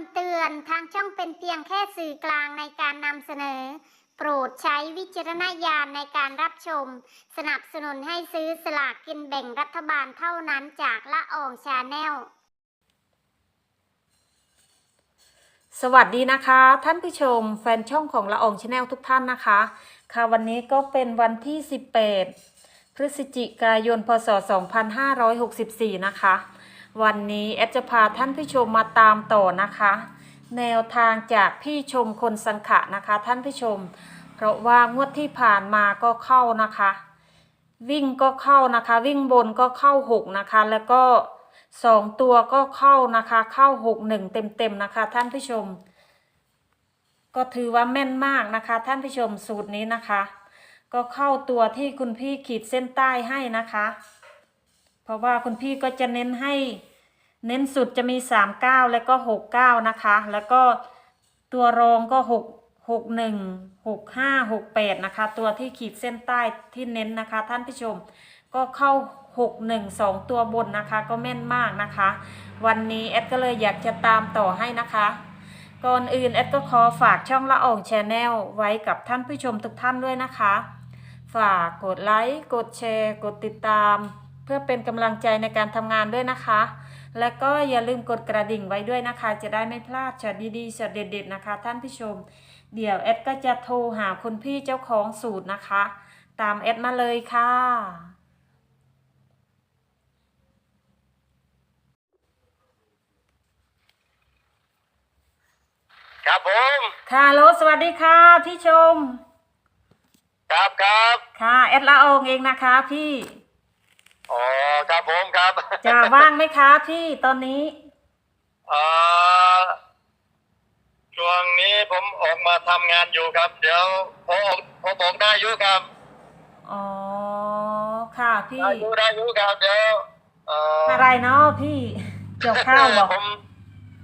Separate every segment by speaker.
Speaker 1: ำเตือนทางช่องเป็นเพียงแค่สื่อกลางในการนำเสนอ โปรดใช้วิจารณญาณในการรับชม สนับสนุนให้ซื้อสลากกินแบ่งรัฐบาลเท่านั้นจากละอองชาแนล
Speaker 2: สวัสดีนะคะ ท่านผู้ชม แฟนช่องของละอองชาแนลทุกท่านนะคะ ค่ะวันนี้ก็เป็นวันที่ 18 พฤศจิกายน พศ 2564 นะคะ วันนี้แอดจะพาท่านผู้ชมมาตามต่อนะคะ แนวทางจากพี่ชมคนสังขะนะคะท่านผู้ชม เพราะว่างวดที่ผ่านมาก็เข้านะคะ วิ่งก็เข้านะคะ วิ่งบนก็เข้าหกนะคะ แล้วก็สองตัวก็เข้านะคะ เข้าหกหนึ่งเต็มๆนะคะ ท่านผู้ชม ก็ถือว่าแม่นมากนะคะ ท่านผู้ชมสูตรนี้นะคะ ก็เข้าตัวที่คุณพี่ขีดเส้นใต้ให้นะคะ เพราะว่าคุณพี่ก็จะเน้นให้เน้นสุดจะมีสามเก้าแล้วก็หกเก้านะคะ แล้วก็ตัวรองก็หกหกหนึ่งหกห้าหกแปดนะคะ ตัวที่ขีดเส้นใต้ที่เน้นนะคะ ท่านผู้ชมก็เข้าหกหนึ่งสองตัวบนนะคะ ก็แม่นมากนะคะ วันนี้แอดก็เลยอยากจะตามต่อให้นะคะ ก่อนอื่นแอดก็ขอฝากช่องละอองแชนแนลไว้กับท่านผู้ชมทุกท่านด้วยนะคะ ฝากกดไลค์ กดแชร์ กดติดตาม เพื่อเป็นกำลังใจในการทำงานด้วยนะคะ และก็อย่าลืมกดกระดิ่งไว้ด้วยนะคะ จะได้ไม่พลาดช็อตดีๆช็อตเด็ดๆนะคะ ท่านผู้ชม เดี๋ยวแอดก็จะโทรหาคุณพี่เจ้าของสูตรนะคะ ตามแอดมาเลยค่ะ
Speaker 3: ครับผม
Speaker 2: ค่ะโลสวัสดีค่ะพี่ชม
Speaker 3: ครับครับ
Speaker 2: ค่ะแอดละอองเองนะคะพี่
Speaker 3: อ๋อครับผมครับ
Speaker 2: จะว่างไหมคะพี่ตอนนี้
Speaker 3: เอ่อช่วงนี้ผมออกมาทำงานอยู่ครับ เดี๋ยวพอออกพอบอกได้อยู่ครับ
Speaker 2: อ๋อค่ะพี่
Speaker 3: ได้อยู่ได้อยู่ครับเดี๋ยวเอ่อ
Speaker 2: อะไรเนาะพี่เกี่ยวข้าวบอก
Speaker 3: ผม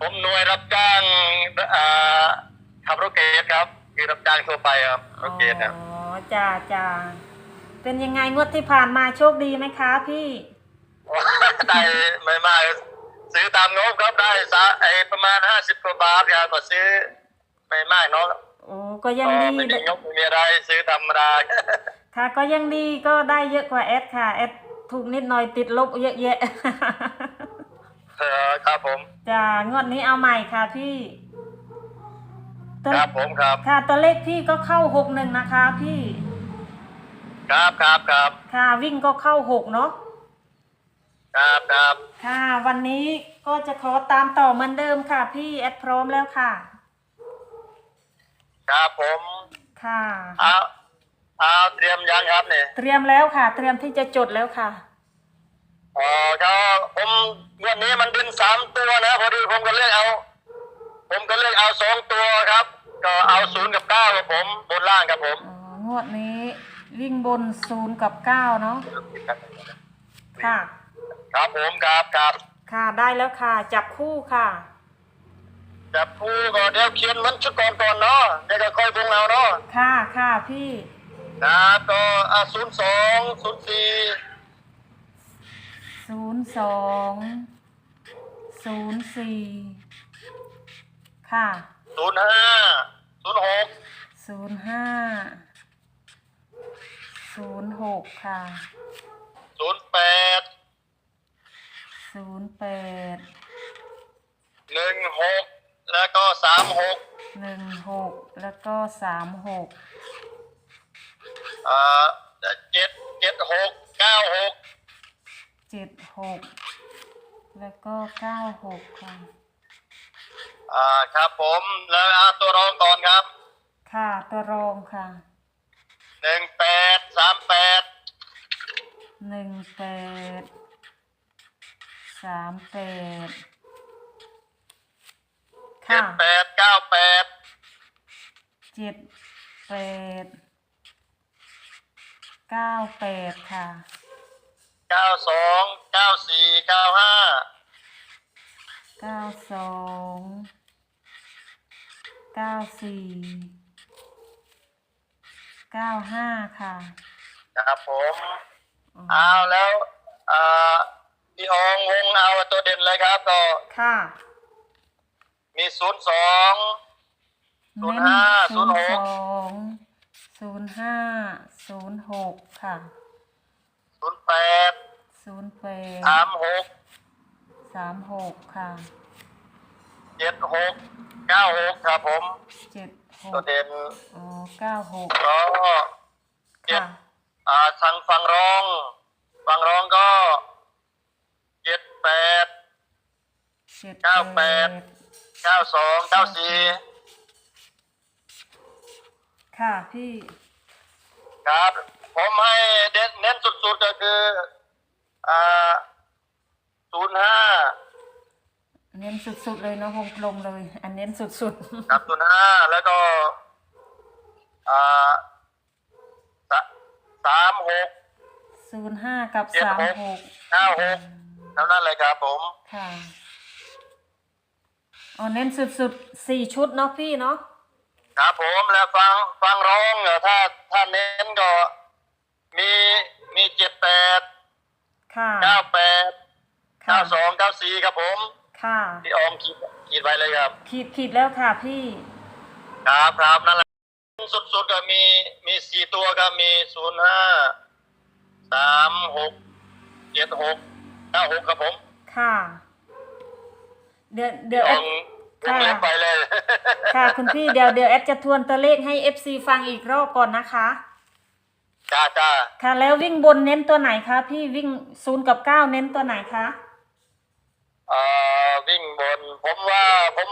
Speaker 3: ผมหน่วยรับจ้างเอ่อขับรถเกตครับคือรับจ้างทั่วไปครับร
Speaker 2: อ๋อ
Speaker 3: ถเกตครับ
Speaker 2: จ้าจ้า เป็นยังไงงวดที่ผ่านมาโชคดีไหมคะพี่
Speaker 3: ได้ไม่มากซื้อตามงบครับได้สะไอประมาณห้าสิบกว่าบาทครับก็ซื้อไม่มากเนาะ
Speaker 2: โอ้ก็ยังดี
Speaker 3: ไม่ได้งบไม่มีอะไรซื้อธรรมดา
Speaker 2: ค่ะก็ยังดีก็ได้เยอะกว่าแอดค่ะแอดถูกนิดหน่อยติดลบเยอะแยะ
Speaker 3: เออครับผม
Speaker 2: จ้างวดนี้เอาใหม่ค่ะพี่ตัว
Speaker 3: ครับผมครับ
Speaker 2: ค่ะตัวเลขพี่ก็เข้าหกหนึ่งนะคะพี่
Speaker 3: ครับครับครับ
Speaker 2: ค่ะวิ่งก็เข้าหกเนาะ
Speaker 3: ครับครับ
Speaker 2: ค่ะ วันนี้ก็จะขอตามต่อเหมือนเดิมค่ะ พี่แอดพร้อมแล้วค่ะ
Speaker 3: ครับผม
Speaker 2: ค่ะ
Speaker 3: เอาเอาเตรียมยังครับเนี่ย
Speaker 2: เตรียมแล้วค่ะ เตรียมที่จะจดแล้วค่ะ
Speaker 3: อ๋อครับผมวันนี้มันเป็นสามตัวนะพอดีผมก็เลือกเอา ผมก็เลือกเอาสองตัวครับ ก็เอาศูนย์กับเก้ากับผมบนล่างกับผม
Speaker 2: อ๋องวดนี้ วิ่งบนศูนย์กับเก้าเนาะค่ะ
Speaker 3: ครับผมครับครับ
Speaker 2: ค่ะได้แล้วค่ะ จับคู่ค่ะ
Speaker 3: จับผู้ก็เดี๋ยวเขียนมันชุดก่อนก่อนเนาะเดี๋ยวก็ค่อยวงเอาเนาะ
Speaker 2: ค่ะค่ะพี่
Speaker 3: ครับก็อ่าศูนย์สองศูนย์สี่
Speaker 2: ศูนย์สองศูนย์สี่ค่ะ
Speaker 3: ศูนย์ห้าศูนย์หก
Speaker 2: ศูนย์ห้า ศูนย์หกค่ะ
Speaker 3: ศูนย์แปด
Speaker 2: ศูนย์แปด
Speaker 3: หนึ่งหกแล้วก็สามหก
Speaker 2: หนึ่งหกแล้วก็สามหก
Speaker 3: อ่าเจ็ดเจ็ดหกเก้าหก
Speaker 2: เจ็ดหกแล้วก็เก้าหกค่ะ
Speaker 3: อ่าครับผมแล้วเอาตัวรองก่อนครับ
Speaker 2: ค่ะตัวรองค่ะ
Speaker 3: หนึ่งแปด สามแปด
Speaker 2: หนึ่งแปดสามแปด
Speaker 3: เจ็
Speaker 2: ค่ะ
Speaker 3: ดแปดเก้าแปด
Speaker 2: เจ็ดแปดเก้าแปดค่ะ
Speaker 3: เก้าสองเก้าสี่เก้าห้า
Speaker 2: เก้าสองเก้าสี่ เก้าห้าค่ะ
Speaker 3: ครับผม
Speaker 2: อ๋อ
Speaker 3: เอาแล้วอ่าพี่อองวงเอาตัวเด่นเลยครับก็
Speaker 2: ค่ะ
Speaker 3: มมีศูนย์สองศูนย์
Speaker 2: เน้น
Speaker 3: ห้าศู
Speaker 2: ศู
Speaker 3: น
Speaker 2: น
Speaker 3: ย์
Speaker 2: ย์
Speaker 3: ห
Speaker 2: ส
Speaker 3: ก
Speaker 2: องศูนย์ห้าศูนย์หกค่ะ
Speaker 3: ศูนย์แปด
Speaker 2: ศูนย์แปด
Speaker 3: สามหก
Speaker 2: สามหกค่ะ
Speaker 3: เจ็ดหกเก้าหกครับผม
Speaker 2: เจ็ดห
Speaker 3: ตัว
Speaker 2: ก
Speaker 3: เด่น
Speaker 2: อ๋อเก้าหก
Speaker 3: แล้วก็เจ็ด
Speaker 2: ค่ะ
Speaker 3: อ่าทางฝั่งรองฝั่งรองก็เจ็ดแปด
Speaker 2: เจ็ด
Speaker 3: เก้าแปด เก้าสองเก้าสี่
Speaker 2: ค่ะพี่
Speaker 3: ครับ ผมให้เน้นเน้นสุดๆก็คืออ่าศูนย์ห้า
Speaker 2: เน้นสุดๆเลยเนาะวงกลมเลย อันเน้นสุดๆ
Speaker 3: ครับศูนย์ห้าแล้วก็อ่าสะสามหก
Speaker 2: ศูนย์ห้ากับ
Speaker 3: เจ็ด
Speaker 2: สาม
Speaker 3: หก
Speaker 2: หก
Speaker 3: เก้าหกเท่านั้นเลยครับผม
Speaker 2: ค่ะอ๋อเน้นสุดๆสี่ชุดเนาะพี่เนาะ
Speaker 3: ครับผมแล้วฟังฟังร้องเออถ้าถ้าเน้นก็มีมีเจ็ดแปด
Speaker 2: ค่ะ
Speaker 3: เก้าแปด
Speaker 2: ค่ะ
Speaker 3: เก้าสองเก้าสี่ครับผม
Speaker 2: ค่ะ
Speaker 3: ที่ออมขีดขีดไว้เลยครับ
Speaker 2: ขีดขีดแล้วค่ะพี่
Speaker 3: ครับครับนั่นแหละสุดๆก็มีมีสี่ตัวครับมีศูนย์ห้าสามหกเจ็ดหกเก้าหกครับผม
Speaker 2: ค่ะ เดี๋ยวเดี๋ยว
Speaker 3: อ
Speaker 2: แอ
Speaker 3: อ
Speaker 2: ด
Speaker 3: มวงเล็บไปเลย
Speaker 2: ค่ะ คุณพี่เดี๋ยวเดี๋ยวแอดจะทวนตัวเลขให้ FC ฟังอีกรอบก่อนนะคะ
Speaker 3: จ้าจ้า
Speaker 2: ค่ะแล้ววิ่งบนเน้นตัวไหนคะพี่วิ่งศูนย์กับเก้าเน้นตัวไหนคะ
Speaker 3: เอ่อ วิ่งบน ผมว่าผม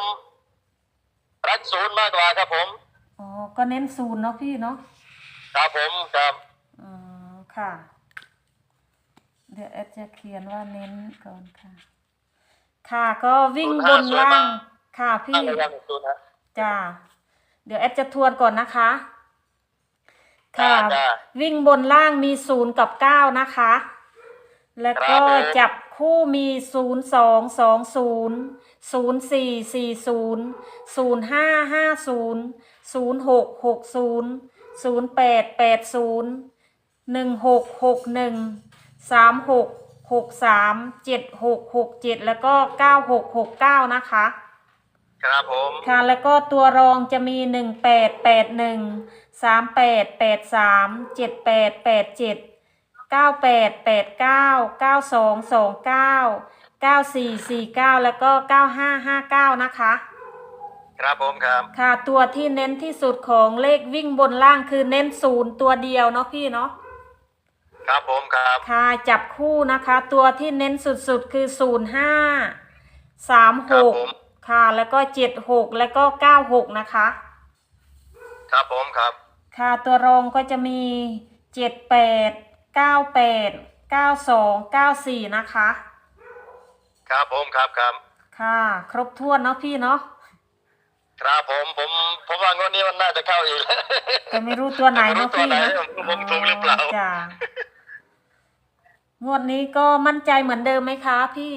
Speaker 3: รักศูนย์มากกว่าครับผม
Speaker 2: อ๋อก็เน้นศูนย์เนาะพี่เนาะ
Speaker 3: ครับผมครับ
Speaker 2: อ๋อค่ะ เดี๋ยวแอดจะเขียนว่าเน้นก่อนค่ะ ค่ะก็วิ่งบนล่างค่ะพี่
Speaker 3: ตั้งระยะหนึ่งศูนย์ฮะ
Speaker 2: จ้าเดี๋ยวแอดจะทวนก่อนนะคะ ค่ะ
Speaker 3: จ้าจ้า
Speaker 2: วิ่งบนล่างมีศูนย์กับเก้านะคะ แล้วก็
Speaker 3: ครับผม
Speaker 2: จับ คู่มี 0 2 2 0 0 4 4 0 0 5 5 0 0 6 6 0 0 8 8 0 1 6 6 1 3 6 6 3 7 6 6 7 แล้วก็ 9 6 6 9 นะคะ
Speaker 3: ครับผม
Speaker 2: ค่ะ แล้วก็ตัวรองจะมี 1 8 8 1 3 8 8 3 7 8 8 7 เจ็ดแปดแปดเจ็ดเก้าแปดแปดเก้าเก้าสองสองเก้าเก้าสี่สี่เก้าแล้วก็เก้าห้าห้าเก้านะคะ
Speaker 3: ครับผมครับ
Speaker 2: ค่ะตัวที่เน้นที่สุดของเลขวิ่งบนล่างคือเน้นศูนย์ตัวเดียวเนาะพี่เนาะ
Speaker 3: ครับผมครับ
Speaker 2: ค่ะจับคู่นะคะ ตัวที่เน้นสุดๆคือศูนย์ห้าสามหกค่ะแล้วก็เจ็ดหกแล้วก็เก้าหกนะคะ
Speaker 3: ครับผมครับ
Speaker 2: ค่ะตัวรองก็จะมีเจ็ดแปด เก้าแปดเก้าสองเก้าสี่นะคะ
Speaker 3: ครับผมครับครับ
Speaker 2: ค่ะ ครบถ้วนเนาะพี่เนาะ
Speaker 3: ครับผมผมผมว่างวดนี้มันน่าจะเข้าอีกแล้ว
Speaker 2: แต่ไม่รู้ตัวไหนเนาะ
Speaker 3: ไม่รู้ตัว
Speaker 2: พี่
Speaker 3: ไหน
Speaker 2: เนาะ
Speaker 3: ผมผมถูกหรือเปล่า
Speaker 2: จ้ะงวดนี้ก็มั่นใจเหมือนเดิมไหมคะพี่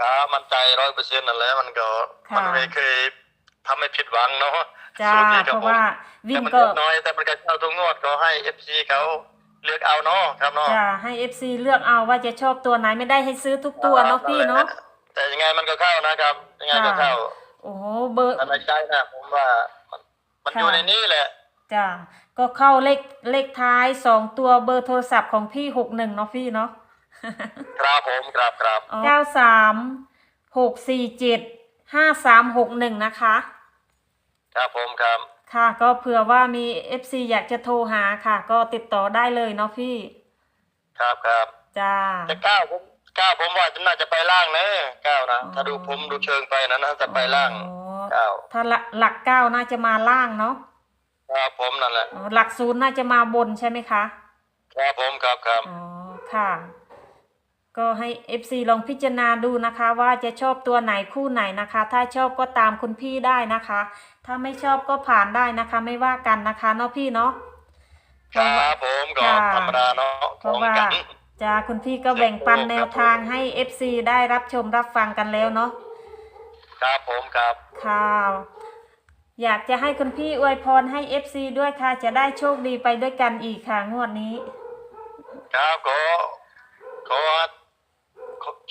Speaker 3: ครับมันใจร้อยเปอร์เซ็นต์นั่นแหละมันก็
Speaker 2: ค่ะ
Speaker 3: มันไม่เคยทำให้ผิดหวังเนาะ
Speaker 2: จ้า
Speaker 3: สูตนี้
Speaker 2: เพ
Speaker 3: กับ
Speaker 2: ราะ
Speaker 3: ผม
Speaker 2: ว่า
Speaker 3: แต่
Speaker 2: วิ่ง
Speaker 3: มัน
Speaker 2: ก็
Speaker 3: เล็กน้อยแต่มันก็เข้าทุกงวดก็ให้เอฟซีเขา เลือกเอาเนาะครับเนาะ
Speaker 2: จะให้เอฟซีเลือกเอาว่าจะชอบตัวไหนไม่ได้ให้ซื้อทุกตัวเนาะพี่เนาะ
Speaker 3: แต่ยังไงมันก็เข้านะครับ ยังไงก็
Speaker 2: ค่ะ
Speaker 3: เข้า
Speaker 2: โอ้โหเบอร์
Speaker 3: แต่ไม่ใช่นะผมว่า มันมัน
Speaker 2: ค่ะ
Speaker 3: อยู่ในนี้แหละ
Speaker 2: จ้ะก็เข้าเลขเลขท้ายสองตัวเบอร์โทรศัพท์ของพี่หกหนึ่งเนาะพี่เนาะ
Speaker 3: ครับผมครับครับ
Speaker 2: เก้าสามหกสี่เจ็ดห้าสามหกหนึ่งนะคะ
Speaker 3: ครับผมครับ
Speaker 2: ค่ะ ก็เผื่อว่ามี FC อยากจะโทรหาค่ะ ก็ติดต่อได้เลยเนาะพี่
Speaker 3: ครับครับ
Speaker 2: จ้า
Speaker 3: แต่ก้าวผมก้าวผมว่าน่าจะไปล่างนะก้าวนะ
Speaker 2: อ๋อ
Speaker 3: ถ้าดูผมดูเชิงไปนะน่าจะไปล่าง
Speaker 2: อ๋อ
Speaker 3: ก้าว
Speaker 2: ถ้าหลักหลักเก้าน่าจะมาล่างเนาะ
Speaker 3: ครับผมนั่นแหละ
Speaker 2: อ๋อหลักศูนย์น่าจะมาบนใช่ไหมคะ
Speaker 3: ครับผมครับครับ
Speaker 2: อ๋อค่ะ ก็ให้ FC ลองพิจารณาดูนะคะว่าจะชอบตัวไหนคู่ไหนนะคะ ถ้าชอบก็ตามคุณพี่ได้นะคะ ถ้าไม่ชอบก็ผ่านได้นะคะ ไม่ว่ากันนะคะเนาะพี่เนาะ
Speaker 3: ครับผมก็
Speaker 2: ค่ะ
Speaker 3: ธรรมดาเนาะ
Speaker 2: เพ
Speaker 3: ขอ
Speaker 2: ราะ
Speaker 3: ง
Speaker 2: ว่า
Speaker 3: กัน
Speaker 2: จะคุณพี่ก็แบ่งปันแนวทางให้ FC ได้รับชมรับฟังกันแล้วเนาะ
Speaker 3: ครับผมครับ
Speaker 2: ค่ะอยากจะให้คุณพี่อวยพรให้ FC ด้วยค่ะ จะได้โชคดีไปด้วยกันอีกค่ะงวดนี้
Speaker 3: ครับขอขอ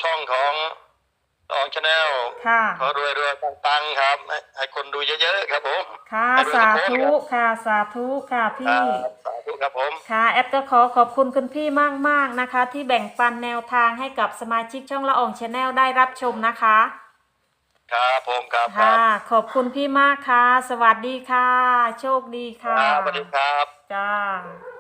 Speaker 3: ช่องของอองชาแนล
Speaker 2: ค่ะ
Speaker 3: ขอรวยรวยปังๆครับให้ให้คนดูเยอะๆครับผม
Speaker 2: ค่ะ
Speaker 3: ให้รวย
Speaker 2: สา
Speaker 3: ทุกคน
Speaker 2: ธุ
Speaker 3: ครับ
Speaker 2: ค่ะสาธุค่ะ
Speaker 3: ค
Speaker 2: พี่
Speaker 3: รับสาธุครับผม
Speaker 2: ค่ะแอดก็ขอขอบคุณคุณพี่มากๆนะคะ ที่แบ่งปันแนวทางให้กับสมาชิกช่องละอองชาแนลได้รับชมนะคะ
Speaker 3: ครับผมครับค
Speaker 2: ค่ะ
Speaker 3: รับ
Speaker 2: ขอบคุณพี่มากค่ะ สวัสดีค่ะ โชคดี
Speaker 3: ค
Speaker 2: ค่ะ
Speaker 3: รับสวัสดีครับ
Speaker 2: จ้า